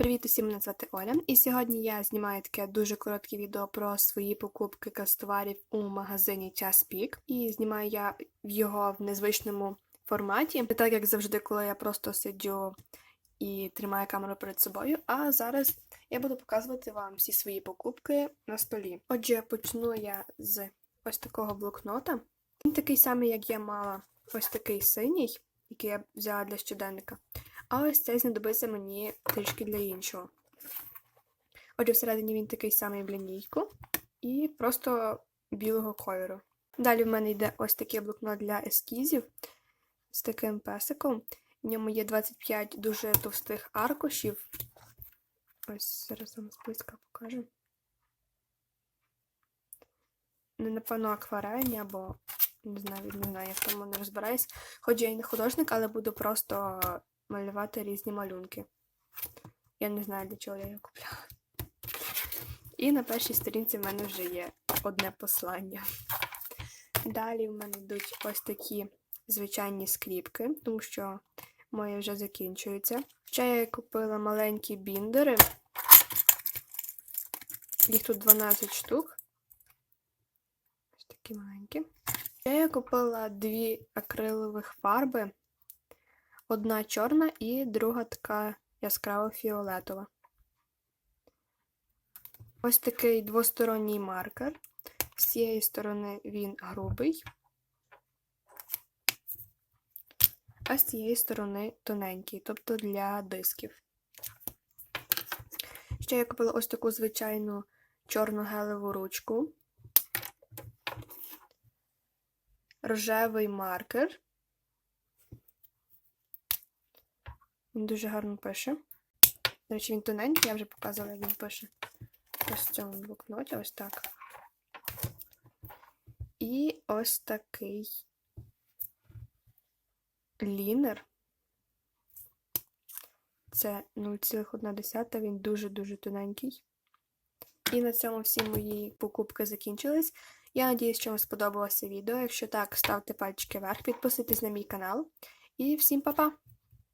Привіт усім, мене звати Оля, і сьогодні я знімаю таке дуже коротке відео про свої покупки кастоварів у магазині Час Пік. І знімаю я його в незвичному форматі, не так як завжди, коли я просто сиджу і тримаю камеру перед собою. А зараз я буду показувати вам всі свої покупки на столі. Отже, почну я з ось такого блокнота. Він такий самий, як я мала, ось такий синій, який я взяла для щоденника. А ось цей знадобиться мені трішки для іншого. Отже, всередині він такий самий в і просто білого кольору. Далі в мене йде ось такий блокнот для ескізів з таким песиком. В ньому є 25 дуже товстих аркушів. Ось зараз вам списка покажу. Не, напевно, акварельні або не знаю, не знаю, я в тому не розбираюсь. Хоч я і не художник, але буду просто малювати різні малюнки. Я не знаю, для чого я його купляла. І на першій сторінці в мене вже є одне послання. Далі в мене йдуть ось такі звичайні скріпки, тому що мої вже закінчуються. Ще я купила маленькі біндери. Їх тут 12 штук. Ось такі маленькі. Ще я купила дві акрилових фарби. Одна чорна і друга така яскраво фіолетова. Ось такий двосторонній маркер. З цієї сторони він грубий, а з цієї сторони тоненький, тобто для дисків. Ще я купила ось таку звичайну чорну гелеву ручку, рожевий маркер. Він дуже гарно пише. До речі, він тоненький, я вже показувала, як він пише. Ось в цьому блокноті, ось так. І ось такий лінер. Це 0,1, він дуже-дуже тоненький. І на цьому всі мої покупки закінчились. Я надіюсь, що вам сподобалося відео. Якщо так, ставте пальчики вверх, підписуйтесь на мій канал. І всім па-па!